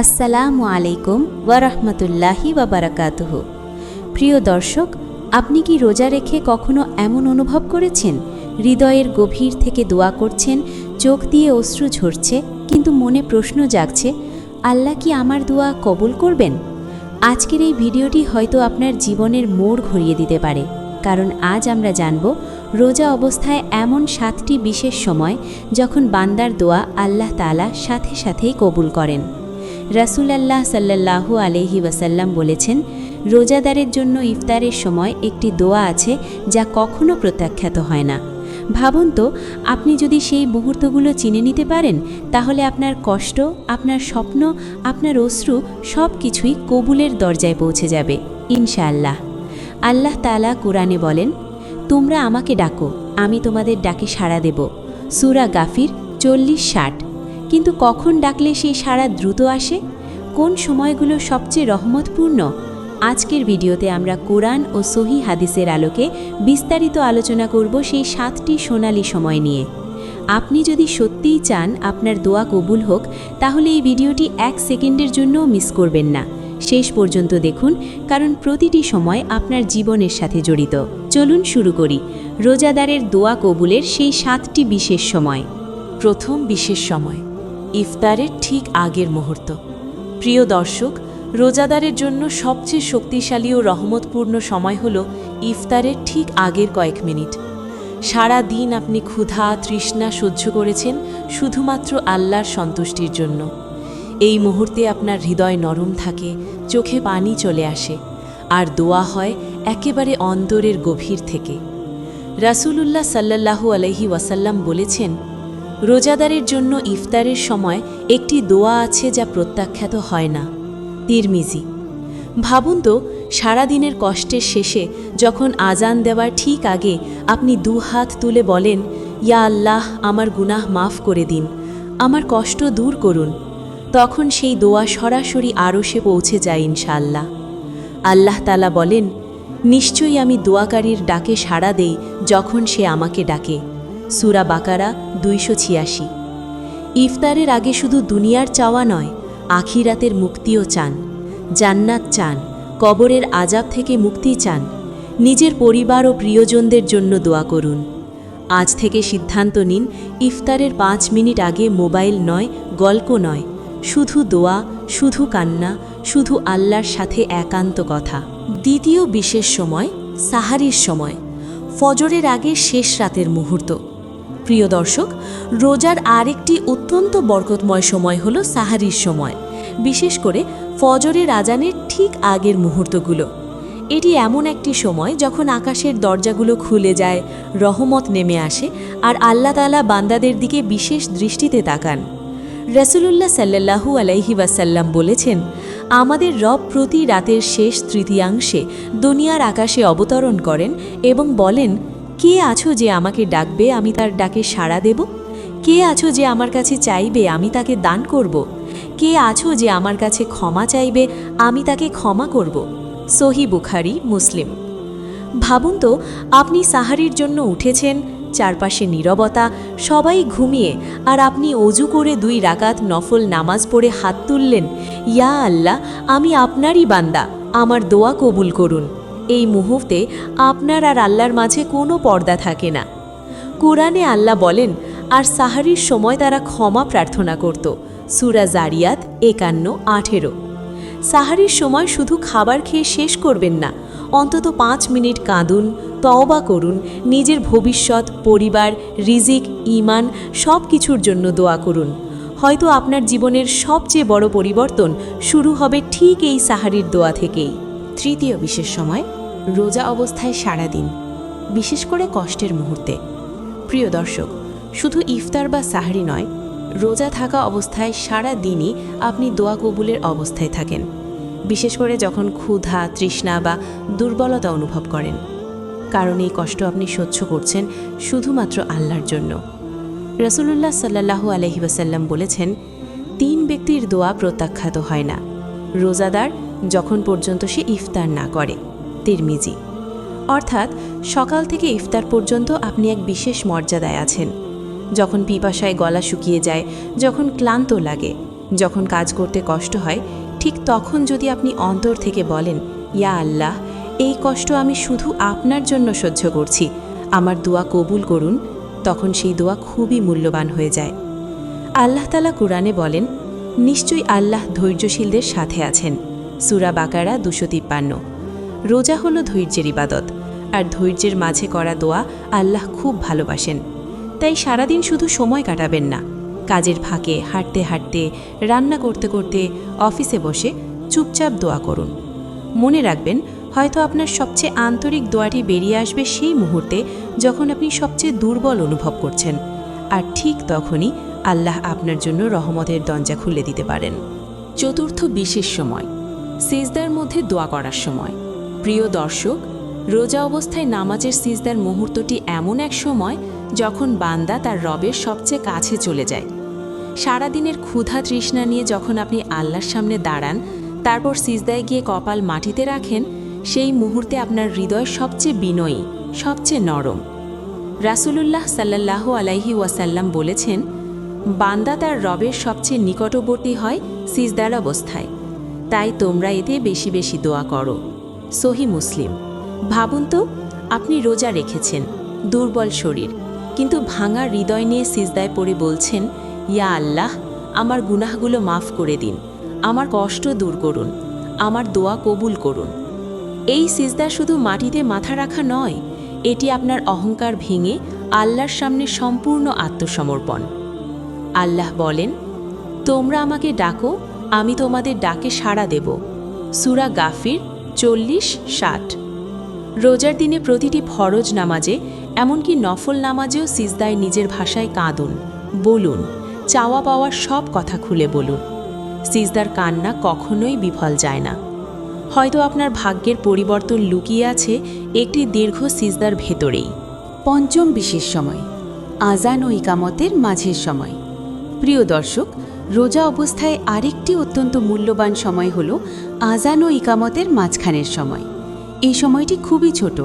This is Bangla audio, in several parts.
আসসালামু আলাইকুম ওয়ারহমতুল্লাহি ওয়াবারাকাতুহ। প্রিয় দর্শক, আপনি কি রোজা রেখে কখনো এমন অনুভব করেছেন? হৃদয়ের গভীর থেকে দোয়া করছেন, চোখ দিয়ে অশ্রু ঝরছে, কিন্তু মনে প্রশ্ন জাগছে, আল্লাহ কি আমার দোয়া কবুল করবেন? আজকের এই ভিডিওটি হয়তো আপনার জীবনের মোড় ঘুরিয়ে দিতে পারে, কারণ আজ আমরা জানব রোজা অবস্থায় এমন সাতটি বিশেষ সময় যখন বান্দার দোয়া আল্লাহ তালা সাথে সাথেই কবুল করেন। রাসুলাল্লাহ সাল্লাল্লাহু আলহি ওয়াসাল্লাম বলেছেন, রোজাদারের জন্য ইফতারের সময় একটি দোয়া আছে যা কখনো প্রত্যাখ্যাত হয় না। ভাবুন তো, আপনি যদি সেই মুহূর্তগুলো চিনে নিতে পারেন, তাহলে আপনার কষ্ট, আপনার স্বপ্ন, আপনার অশ্রু সব কিছুই কবুলের দরজায় পৌঁছে যাবে, ইনশাআল্লাহ। আল্লাহ তালা কোরআনে বলেন, তোমরা আমাকে ডাকো, আমি তোমাদের ডাকে সাড়া দেব। সুরা গাফির চল্লিশ ষাট। কিন্তু কখন ডাকলে সেই সারা দ্রুত আসে? কোন সময়গুলো সবচেয়ে রহমতপূর্ণ? আজকের ভিডিওতে আমরা কোরআন ও সহি হাদিসের আলোকে বিস্তারিত আলোচনা করব সেই সাতটি সোনালি সময় নিয়ে। আপনি যদি সত্যিই চান আপনার দোয়া কবুল হোক, তাহলে এই ভিডিওটি এক সেকেন্ডের জন্যও মিস করবেন না। শেষ পর্যন্ত দেখুন, কারণ প্রতিটি সময় আপনার জীবনের সাথে জড়িত। চলুন শুরু করি। রোজাদারের দোয়া কবুলের সেই সাতটি বিশেষ সময়। প্রথম বিশেষ সময়। ইফতারের ঠিক আগের মুহূর্ত। প্রিয় দর্শক, রোজাদারের জন্য সবচেয়ে শক্তিশালী ও রহমতপূর্ণ সময় হল ইফতারের ঠিক আগের কয়েক মিনিট। সারা দিন আপনি ক্ষুধা, তৃষ্ণা সহ্য করেছেন শুধুমাত্র আল্লাহর সন্তুষ্টির জন্য। এই মুহূর্তে আপনার হৃদয় নরম থাকে, চোখে পানি চলে আসে, আর দোয়া হয় একেবারে অন্তরের গভীর থেকে। রাসূলুল্লাহ সাল্লাল্লাহু আলহি ওয়াসাল্লাম বলেছেন রোজাদারের জন্য ইফতারের সময় একটি দোয়া আছে যা প্রত্যাখ্যাত হয় না। তিরমিজি। ভাবুন তো, সারাদিনের কষ্টের শেষে যখন আজান দেওয়ার ঠিক আগে আপনি দু হাত তুলে বলেন, ইয়া আল্লাহ, আমার গুনাহ মাফ করে দিন, আমার কষ্ট দূর করুন, তখন সেই দোয়া সরাসরি আরশে পৌঁছে যায় ইনশাআল্লাহ। আল্লাহ তালা বলেন, নিশ্চয়ই আমি দোয়াকারীর ডাকে সাড়া দেই যখন সে আমাকে ডাকে। সুরা বাকারা দুইশো ছিয়াশি। ইফতারের আগে শুধু দুনিয়ার চাওয়া নয়, আখিরাতের মুক্তিও চান, জান্নাত চান, কবরের আজাব থেকে মুক্তি চান, নিজের পরিবার ও প্রিয়জনদের জন্য দোয়া করুন। আজ থেকে সিদ্ধান্ত নিন, ইফতারের পাঁচ মিনিট আগে মোবাইল নয়, গল্প নয়, শুধু দোয়া, শুধু কান্না, শুধু আল্লাহর সাথে একান্ত কথা। দ্বিতীয় বিশেষ সময়, সাহারির সময়, ফজরের আগে শেষ রাতের মুহূর্ত। প্রিয় দর্শক, রোজার আরেকটি অত্যন্ত বরকতময় সময় হল সাহারির সময়, বিশেষ করে ফজরের আজানের ঠিক আগের মুহূর্তগুলো। এটি এমন একটি সময় যখন আকাশের দরজাগুলো খুলে যায়, রহমত নেমে আসে আর আল্লাহ তালা বান্দাদের দিকে বিশেষ দৃষ্টিতে তাকান। রসুলুল্লাহ সাল্লাহু আলাইহি ওয়াসাল্লাম বলেছেন, আমাদের রব প্রতি রাতের শেষ তৃতীয়াংশে দুনিয়ার আকাশে অবতরণ করেন এবং বলেন কে আছো যে আমাকে ডাকবে? আমি তার ডাকে সাড়া দেব। কে আছো যে আমার কাছে চাইবে? আমি তাকে দান করব। কে আছো যে আমার কাছে ক্ষমা চাইবে? আমি তাকে ক্ষমা করব। সহি বুখারি, মুসলিম। ভাবুন তো, আপনি সাহারির জন্য উঠেছেন, চারপাশে নীরবতা, সবাই ঘুমিয়ে, আর আপনি অজু করে দুই রাকাত নফল নামাজ পড়ে হাত তুললেন। ইয়া আল্লাহ, আমি আপনারই বান্দা, আমার দোয়া কবুল করুন। এই মুহূর্তে আপনার আর আল্লাহর মাঝে কোনো পর্দা থাকে না। কোরআনে আল্লাহ বলেন, আর সাহারির সময় তারা ক্ষমা প্রার্থনা করত। সুরা জারিয়াত একান্ন, আঠেরো। সাহারির সময় শুধু খাবার খেয়ে শেষ করবেন না, অন্তত পাঁচ মিনিট কাঁদুন, তওবা করুন, নিজের ভবিষ্যৎ, পরিবার, রিজিক ইমান সব কিছুর জন্য দোয়া করুন। হয়তো আপনার জীবনের সবচেয়ে বড় পরিবর্তন শুরু হবে ঠিক এই সাহারির দোয়া থেকেই। তৃতীয় বিশেষ সময়, রোজা অবস্থায় সারাদিন, বিশেষ করে কষ্টের মুহূর্তে। প্রিয় দর্শক, শুধু ইফতার বা সাহারি নয়, রোজা থাকা অবস্থায় সারা দিনই আপনি দোয়া কবুলের অবস্থায় থাকেন। বিশেষ করে যখন ক্ষুধা, তৃষ্ণা বা দুর্বলতা অনুভব করেন। কারণ এই কষ্ট আপনি সহ্য করছেন শুধুমাত্র আল্লাহর জন্য। রসুল্লাহ সাল্লাহু আলহি ওয়াসাল্লাম বলেছেন, তিন ব্যক্তির দোয়া প্রত্যাখ্যাত হয় না। রোজাদার যখন পর্যন্ত সে ইফতার না করে, তিরমিজি। অর্থাৎ, সকাল থেকে ইফতার পর্যন্ত আপনি এক বিশেষ মর্যাদায় আছেন। যখন পিপাসায় গলা শুকিয়ে যায়, যখন ক্লান্ত লাগে, যখন কাজ করতে কষ্ট হয়, ঠিক তখন যদি আপনি অন্তর থেকে বলেন, ইয়া আল্লাহ, এই কষ্ট আমি শুধু আপনার জন্য সহ্য করছি, আমার দোয়া কবুল করুন, তখন সেই দোয়া খুবই মূল্যবান হয়ে যায়। আল্লাহ তালা কুরআনে বলেন, নিশ্চয়ই আল্লাহ ধৈর্যশীলদের সাথে আছেন। সুরা বাকারা দুশো তিপ্পান্ন। রোজা হলো ধৈর্যের ইবাদত, আর ধৈর্যের মাঝে করা দোয়া আল্লাহ খুব ভালোবাসেন। তাই সারাদিন শুধু সময় কাটাবেন না। কাজের ফাঁকে হাঁটতে হাঁটতে, রান্না করতে করতে, অফিসে বসে চুপচাপ দোয়া করুন। মনে রাখবেন, হয়তো আপনার সবচেয়ে আন্তরিক দোয়াটি বেরিয়ে আসবে সেই মুহূর্তে যখন আপনি সবচেয়ে দুর্বল অনুভব করছেন। আর ঠিক তখনই আল্লাহ আপনার জন্য রহমতের দরজা খুলে দিতে পারেন। চতুর্থ বিশেষ সময়। সিজদার মধ্যে দোয়া করার সময়। প্রিয় দর্শক, রোজা অবস্থায় নামাজের সিজদার মুহূর্তটি এমন এক সময় যখন বান্দা তার রবের সবচেয়ে কাছে চলে যায়। সারাদিনের ক্ষুধা তৃষ্ণা নিয়ে যখন আপনি আল্লাহর সামনে দাঁড়ান, তারপর সিজদায় গিয়ে কপাল মাটিতে রাখেন, সেই মুহূর্তে আপনার হৃদয় সবচেয়ে বিনয়ী, সবচেয়ে নরম। রাসূলুল্লাহ সাল্লাল্লাহু আলাইহি ওয়াসাল্লাম বলেছেন, বান্দা তার রবের সবচেয়ে নিকটবর্তী হয় সিজদার অবস্থায়। তাই তোমরা এতে বেশি বেশি দোয়া করো। সহি মুসলিম। ভাবুন তো, আপনি রোজা রেখেছেন, দুর্বল শরীর, কিন্তু ভাঙা হৃদয় নিয়ে সিজদায় পড়ে বলছেন, ইয়া আল্লাহ, আমার গুনাহগুলো মাফ করে দিন, আমার কষ্ট দূর করুন, আমার দোয়া কবুল করুন। এই সিজদা শুধু মাটিতে মাথা রাখা নয়, এটি আপনার অহংকার ভেঙে আল্লাহর সামনে সম্পূর্ণ আত্মসমর্পণ। আল্লাহ বলেন, তোমরা আমাকে ডাকো আমি তোমাদের ডাকে সাড়া দেব। সুরা গাফির চল্লিশ ষাট। রোজার দিনে প্রতিটি ফরজ নামাজে, এমনকি নফল নামাজেও সিজদায় নিজের ভাষায় কাঁদুন, বলুন, চাওয়া পাওয়ার সব কথা খুলে বলুন। সিজদার কান্না কখনোই বিফল যায় না। হয়তো আপনার ভাগ্যের পরিবর্তন লুকিয়ে আছে একটি দীর্ঘ সিজদার ভেতরেই। পঞ্চম বিশেষ সময় আজান ও ইকামতের মাঝের সময়। প্রিয় দর্শক রোজা অবস্থায় আরেকটি অত্যন্ত মূল্যবান সময় হল আজান ও ইকামতের মাঝখানের সময়। এই সময়টি খুবই ছোট,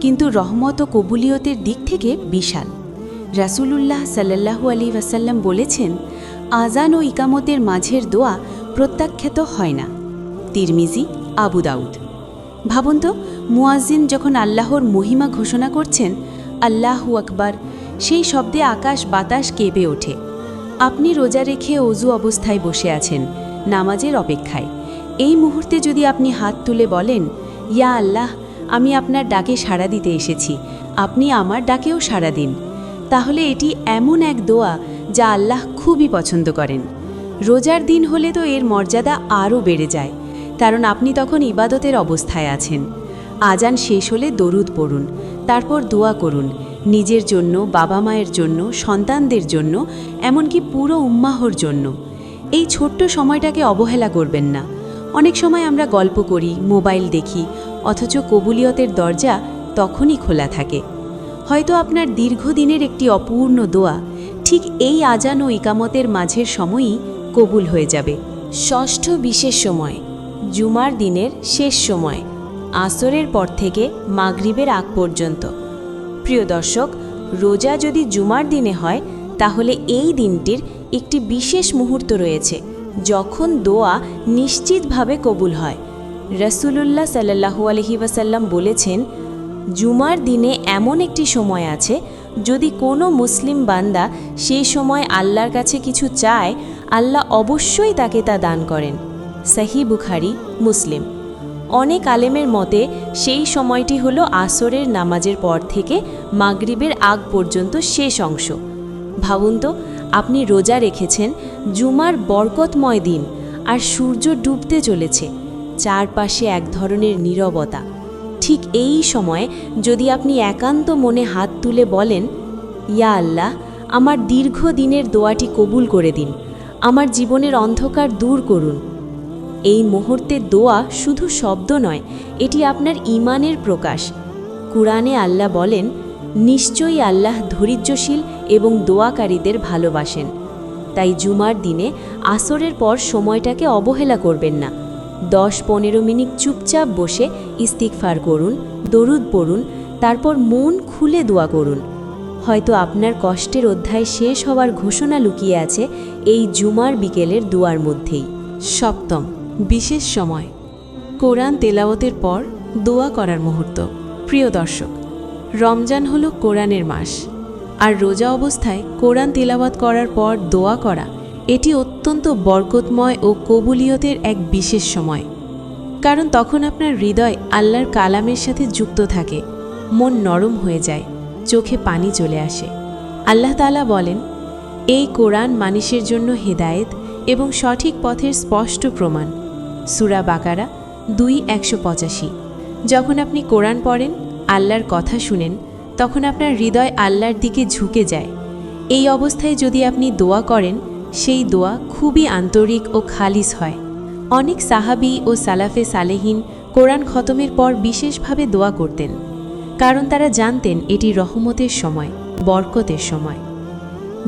কিন্তু রহমত ও কবুলিয়তের দিক থেকে বিশাল। রাসূলুল্লাহ সাল্লাল্লাহু আলী ওয়াসাল্লাম বলেছেন আজান ও ইকামতের মাঝের দোয়া প্রত্যাখ্যাত হয় না। তিরমিজি, আবু দাউদ। ভাবুন তো, মুয়াজ্জিন যখন আল্লাহর মহিমা ঘোষণা করছেন, আল্লাহু আকবার, সেই শব্দে আকাশ বাতাস কেঁপে ওঠে। আপনি রোজা রেখে অজু অবস্থায় বসে আছেন, নামাজের অপেক্ষায়। এই মুহূর্তে যদি আপনি হাত তুলে বলেন, ইয়া আল্লাহ, আমি আপনার ডাকে সাড়া দিতে এসেছি, আপনি আমার ডাকেও সাড়া দিন, তাহলে এটি এমন এক দোয়া যা আল্লাহ খুবই পছন্দ করেন। রোজার দিন হলে তো এর মর্যাদা আরও বেড়ে যায়, কারণ আপনি তখন ইবাদতের অবস্থায় আছেন। আজান শেষ হলে দরুদ পড়ুন, তারপর দোয়া করুন, নিজের জন্য, বাবা মায়ের জন্য, সন্তানদের জন্য, এমনকি পুরো উম্মাহর জন্য। এই ছোট্ট সময়টাকে অবহেলা করবেন না। অনেক সময় আমরা গল্প করি, মোবাইল দেখি, অথচ কবুলিয়তের দরজা তখনই খোলা থাকে। হয়তো আপনার দীর্ঘদিনের একটি অপূর্ণ দোয়া, ঠিক এই আজান ও ইকামতের মাঝের সময়ই কবুল হয়ে যাবে। ষষ্ঠ বিশেষ সময়, জুমার দিনের শেষ সময়। আসরের পর থেকে মাগরিবের আগ পর্যন্ত। প্রিয় দর্শক, রোজা যদি জুমার দিনে হয়, তাহলে এই দিনটির একটি বিশেষ মুহূর্ত রয়েছে, যখন দোয়া নিশ্চিতভাবে কবুল হয়। রসুলুল্লাহ সাল্লাহু আলহি ওয়াসাল্লাম বলেছেন, জুমার দিনে এমন একটি সময় আছে, যদি কোনো মুসলিম বান্দা সেই সময় আল্লাহর কাছে কিছু চায়, আল্লাহ অবশ্যই তাকে তা দান করেন। সাহি বুখারি, মুসলিম। অনেক আলেমের মতে, সেই সময়টি হলো আসরের নামাজের পর থেকে মাগরিবের আগ পর্যন্ত শেষ অংশ। ভাবুন তো, আপনি রোজা রেখেছেন, জুমার বরকতময় দিন, আর সূর্য ডুবতে চলেছে, চারপাশে এক ধরনের নীরবতা। ঠিক এই সময় যদি আপনি একান্ত মনে হাত তুলে বলেন, ইয়া আল্লাহ, আমার দীর্ঘ দিনের দোয়াটি কবুল করে দিন, আমার জীবনের অন্ধকার দূর করুন। এই মুহূর্তে দোয়া শুধু শব্দ নয়, এটি আপনার ইমানের প্রকাশ। কুরআনে আল্লাহ বলেন, নিশ্চয়ই আল্লাহ ধৈর্যশীল এবং দোয়াকারীদের ভালোবাসেন। তাই জুমার দিনে আসরের পর সময়টাকে অবহেলা করবেন না। দশ পনেরো মিনিট চুপচাপ বসে ইস্তিকফার করুন, দরুদ পড়ুন, তারপর মন খুলে দোয়া করুন। হয়তো আপনার কষ্টের অধ্যায় শেষ হওয়ার ঘোষণা লুকিয়ে আছে এই জুমার বিকেলের দুয়ার মধ্যেই। সপ্তম বিশেষ সময়। কোরআন তেলাওয়াতের পর দোয়া করার মুহূর্ত। প্রিয় দর্শক, রমজান হলো কোরআনের মাস। আর রোজা অবস্থায় কোরআন তেলাওয়াত করার পর দোয়া করা, এটি অত্যন্ত বরকতময় ও কবুলিয়তের এক বিশেষ সময়। কারণ তখন আপনার হৃদয় আল্লাহর কালামের সাথে যুক্ত থাকে, মন নরম হয়ে যায়, চোখে পানি চলে আসে। আল্লাহ তাআলা বলেন, এই কোরআন মানুষের জন্য হেদায়েত এবং সঠিক পথের স্পষ্ট প্রমাণ। সুরা বাকারা দুই একশো পঁচাশি। যখন আপনি কোরআন পড়েন, আল্লাহর কথা শুনেন, তখন আপনার হৃদয় আল্লাহর দিকে ঝুঁকে যায়। এই অবস্থায় যদি আপনি দোয়া করেন, সেই দোয়া খুবই আন্তরিক ও খালিস হয়। অনেক সাহাবি ও সালাফে সালেহীন কোরআন খতমের পর বিশেষভাবে দোয়া করতেন, কারণ তারা জানতেন এটি রহমতের সময়, বরকতের সময়।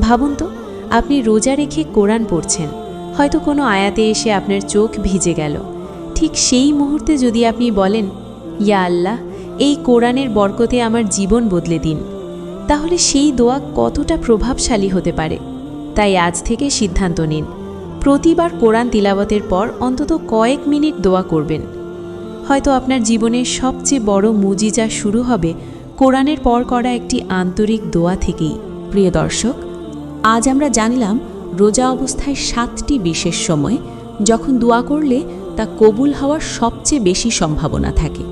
ভাবুন তো, আপনি রোজা রেখে কোরআন পড়ছেন। হয়তো কোনো আয়াতে এসে আপনার চোখ ভিজে গেল। ঠিক সেই মুহূর্তে যদি আপনি বলেন, ইয়া আল্লাহ, এই কোরআনের বরকতে আমার জীবন বদলে দিন, তাহলে সেই দোয়া কতটা প্রভাবশালী হতে পারে? তাই আজ থেকে সিদ্ধান্ত নিন, প্রতিবার কোরআন তিলাবতের পর অন্তত কয়েক মিনিট দোয়া করবেন। হয়তো আপনার জীবনের সবচেয়ে বড় মুজিজা শুরু হবে কোরআনের পর করা একটি আন্তরিক দোয়া থেকেই। প্রিয় দর্শক, আজ আমরা জানলাম রোজা অবস্থায় সাতটি বিশেষ সময় যখন দোয়া করলে তা কবুল হওয়ার সবচেয়ে বেশি সম্ভাবনা থাকে।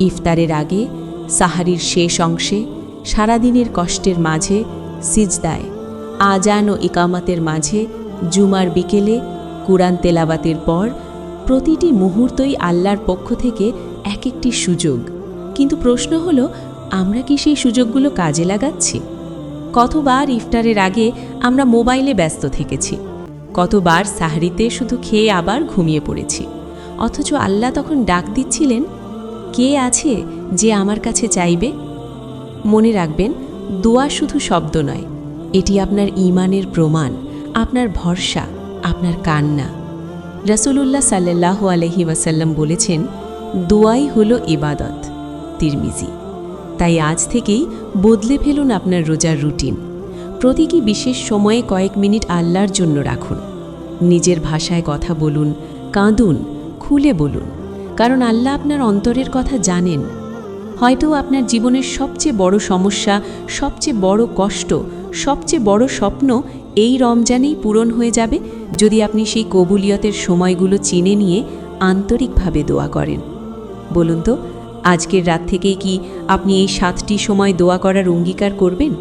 ইফতারের আগে, সাহারির শেষ অংশে, সারাদিনের কষ্টের মাঝে সিজদায়, আজান ও ইকামাতের মাঝে জুমার বিকেলে, কুরআন তেলাবাতের পর প্রতিটি মুহূর্তই আল্লাহর পক্ষ থেকে এক একটি সুযোগ। কিন্তু প্রশ্ন হলো, আমরা কি সেই সুযোগগুলো কাজে লাগাচ্ছি? কতবার ইফতারের আগে আমরা মোবাইলে ব্যস্ত থেকেছি। কতবার সাহরিতে শুধু খেয়ে আবার ঘুমিয়ে পড়েছি। অথচ আল্লাহ তখন ডাক দিচ্ছিলেন, কে আছে যে আমার কাছে চাইবে? মনে রাখবেন, দোয়া শুধু শব্দ নয়, এটি আপনার ঈমানের প্রমাণ, আপনার ভরসা, আপনার কান্না। রসুলুল্লাহ সাল্লাহ আলহি ওয়াসাল্লাম বলেছেন, দোয়াই হলো ইবাদত। তিরমিজি। তাই আজ থেকেই বদলে ফেলুন আপনার রোজার রুটিন। প্রতীকী বিশেষ সময়ে কয়েক মিনিট আল্লাহর জন্য রাখুন। নিজের ভাষায় কথা বলুন, কাঁদুন, খুলে বলুন। কারণ আল্লাহ আপনার অন্তরের কথা জানেন। হয়তো আপনার জীবনের সবচেয়ে বড় সমস্যা, সবচেয়ে বড় কষ্ট, সবচেয়ে বড় স্বপ্ন এই রমজানেই পূরণ হয়ে যাবে যদি আপনি সেই কবুলিয়তের সময়গুলো চিনে নিয়ে আন্তরিকভাবে দোয়া করেন। বলুন তো আজকের রাত থেকেই কি আপনি এই সাতটি সময় দোয়া করার অঙ্গীকার করবেন?